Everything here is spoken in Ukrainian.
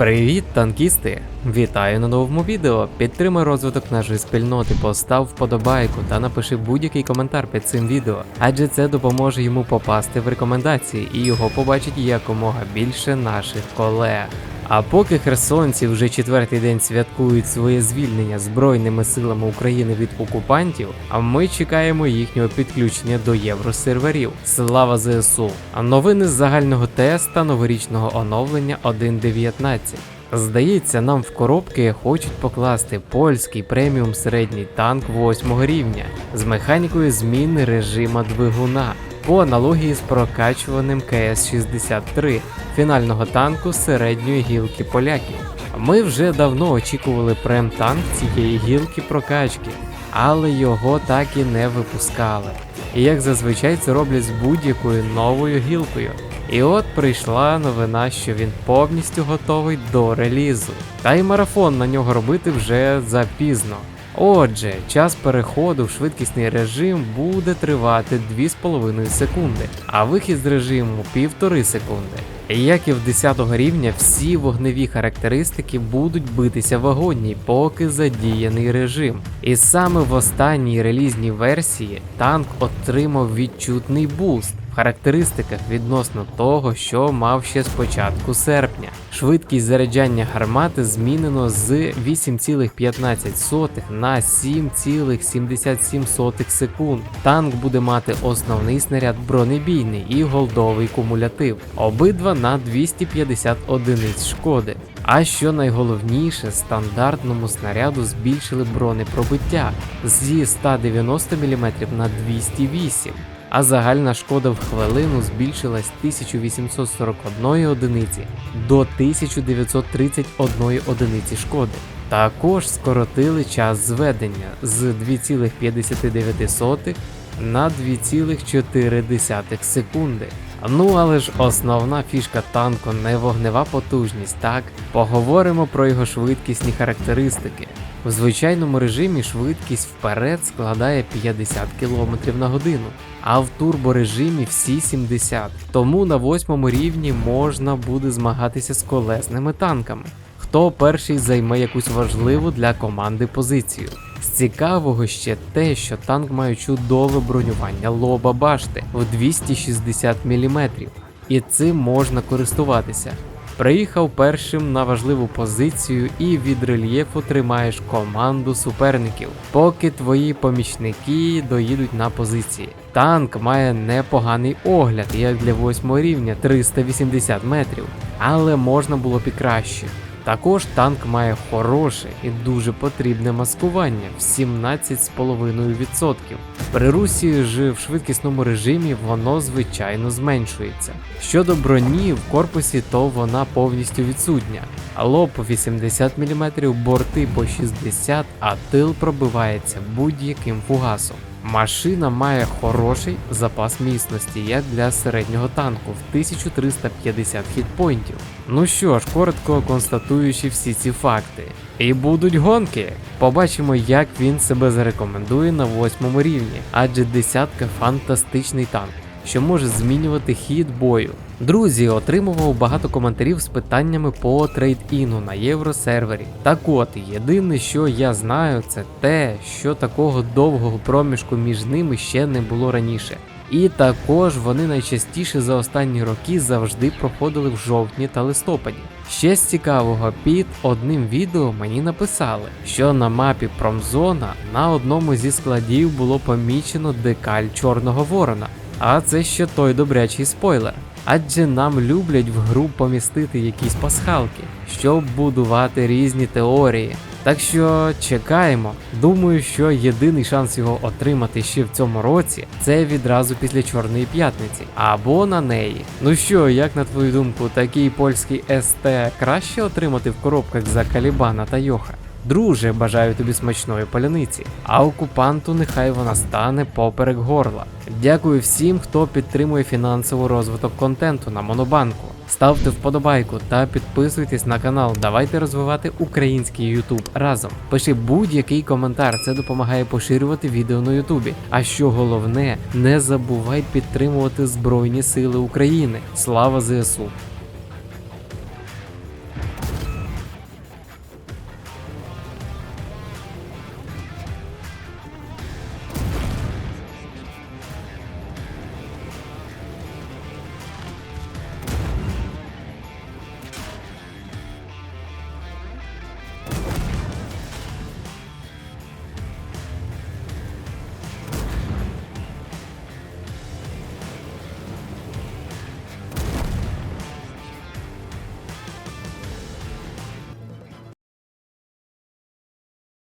Привіт, танкісти! Вітаю на новому відео. Підтримай розвиток нашої спільноти, постав вподобайку та напиши будь-який коментар під цим відео, адже це допоможе йому попасти в рекомендації і його побачить якомога більше наших колег. А поки херсонці вже четвертий день святкують своє звільнення Збройними силами України від окупантів, а ми чекаємо їхнього підключення до євросерверів. Слава ЗСУ! А новини з загального теста новорічного оновлення 1.19. Здається, нам в коробки хочуть покласти польський преміум середній танк 8 рівня з механікою зміни режима двигуна по аналогії з прокачуваним КС-63 фінального танку середньої гілки поляків. Ми вже давно очікували прем-танк цієї гілки прокачки, але його так і не випускали. І як зазвичай це роблять з будь-якою новою гілкою. І от прийшла новина, що він повністю готовий до релізу. Та й марафон на нього робити вже запізно. Отже, час переходу в швидкісний режим буде тривати 2,5 секунди, а вихід з режиму 1,5 секунди. Як і в 10 рівня, всі вогневі характеристики будуть битися в агонії, поки задіяний режим. І саме в останній релізній версії танк отримав відчутний буст характеристиках відносно того, що мав ще з початку серпня. Швидкість заряджання гармати змінено з 8,15 на 7,77 секунд. Танк буде мати основний снаряд бронебійний і голдовий кумулятив, обидва на 250 одиниць шкоди. А що найголовніше, стандартному снаряду збільшили бронепробиття зі 190 мм на 208 а загальна шкода в хвилину збільшилась з 1841 одиниці до 1931 одиниці шкоди. Також скоротили час зведення з 2,59 на 2,4 секунди. Ну але ж основна фішка танку не вогнева потужність, так? Поговоримо про його швидкісні характеристики. В звичайному режимі швидкість вперед складає 50 км на годину, а в турборежимі всі 70. Тому на восьмому рівні можна буде змагатися з колесними танками. Хто перший займе якусь важливу для команди позицію. З цікавого ще те, що танк має чудове бронювання лоба башти в 260 мм, і цим можна користуватися. Приїхав першим на важливу позицію і від рельєфу тримаєш команду суперників, поки твої помічники доїдуть на позиції. Танк має непоганий огляд, як для 8 рівня 380 метрів, але можна було б і краще. Також танк має хороше і дуже потрібне маскування в 17,5%. При русі ж в швидкісному режимі воно звичайно зменшується. Щодо броні в корпусі, то вона повністю відсутня. Лоб 80 мм, борти по 60, а тил пробивається будь-яким фугасом. Машина має хороший запас міцності, як для середнього танку в 1350 хітпойнтів. Ну що ж, коротко констатуючи всі ці факти. І будуть гонки. Побачимо, як він себе зарекомендує на восьмому рівні, адже десятка фантастичний танк що може змінювати хід бою. Друзі, отримував багато коментарів з питаннями по трейд-іну на євросервері. Так от, єдине, що я знаю, це те, що такого довгого проміжку між ними ще не було раніше. І також вони найчастіше за останні роки завжди проходили в жовтні та листопаді. Ще з цікавого під одним відео мені написали, що на мапі Промзона на одному зі складів було помічено декаль Чорного Ворона. А це ще той добрячий спойлер. Адже нам люблять в гру помістити якісь пасхалки, щоб будувати різні теорії. Так що чекаємо. Думаю, що єдиний шанс його отримати ще в цьому році це відразу після Чорної п'ятниці або на неї. Ну що, як на твою думку, такий польський СТ краще отримати в коробках за Калібана та Йоха? Друже, бажаю тобі смачної поляниці, а окупанту нехай вона стане поперек горла. Дякую всім, хто підтримує фінансовий розвиток контенту на Монобанку. Ставте вподобайку та підписуйтесь на канал. Давайте розвивати український YouTube разом. Пиши будь-який коментар, це допомагає поширювати відео на Ютубі. А що головне, не забувай підтримувати Збройні Сили України. Слава ЗСУ!